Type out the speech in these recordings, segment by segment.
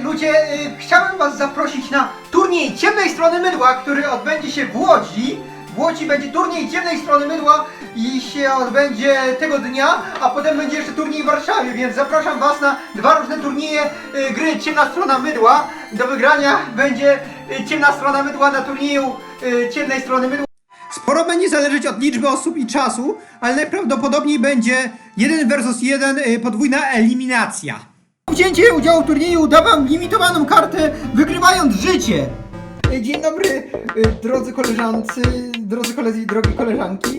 ludzie, y, chciałem was zaprosić na turniej ciemnej strony mydła, który odbędzie się w Łodzi. W Łodzi będzie turniej ciemnej strony mydła i się odbędzie tego dnia, a potem będzie jeszcze turniej w Warszawie, więc zapraszam was na dwa różne turnieje y, gry Ciemna Strona Mydła. Do wygrania będzie y, Ciemna Strona Mydła na turnieju ciemnej strony mydła. Sporo będzie zależeć od liczby osób i czasu, ale najprawdopodobniej będzie 1 versus 1 y, podwójna eliminacja. Wzięcie udziału w turnieju da wam limitowaną kartę, wygrywając życie. Dzień dobry, y, drodzy koleżancy, drodzy koledzy i drogie koleżanki.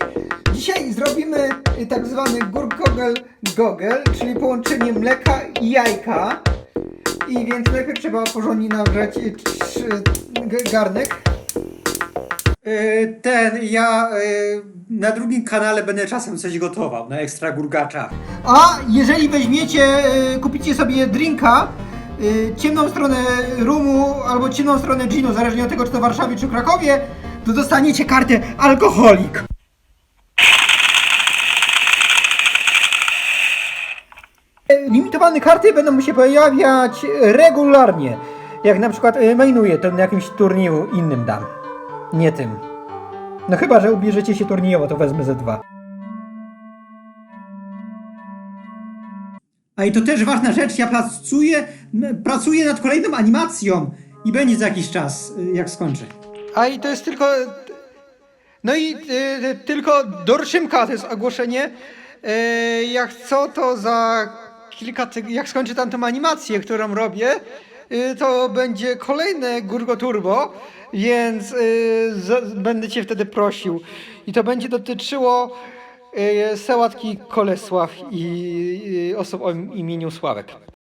Dzisiaj zrobimy y, tak zwany gurkogel gogel, czyli połączenie mleka i jajka. I więc najpierw trzeba porządnie nagrzać y, garnek. Ten, ja na drugim kanale będę czasem coś gotował, na ekstra gurgaczach. A jeżeli weźmiecie, y, kupicie sobie drinka, y, ciemną stronę rumu albo ciemną stronę ginu, zależnie od tego czy to w Warszawie czy Krakowie, to dostaniecie kartę alkoholik. Limitowane karty będą się pojawiać regularnie. Jak na przykład y, mainuję, to na jakimś turnieju innym dam. Nie tym. No chyba, że ubierzecie się turniejowo, to wezmę ze dwa. A i to też ważna rzecz, ja pracuję, pracuję nad kolejną animacją i będzie za jakiś czas, y, jak skończę. A i to jest tylko... No i y, tylko do Szymka to jest ogłoszenie. Y, jak co, to za kilka tyg- jak skończę tamtą animację, którą robię, y, to będzie kolejne Gurgo Turbo, więc y, będę cię wtedy prosił. I to będzie dotyczyło y, sałatki Kolesław i y, osób o imieniu Sławek.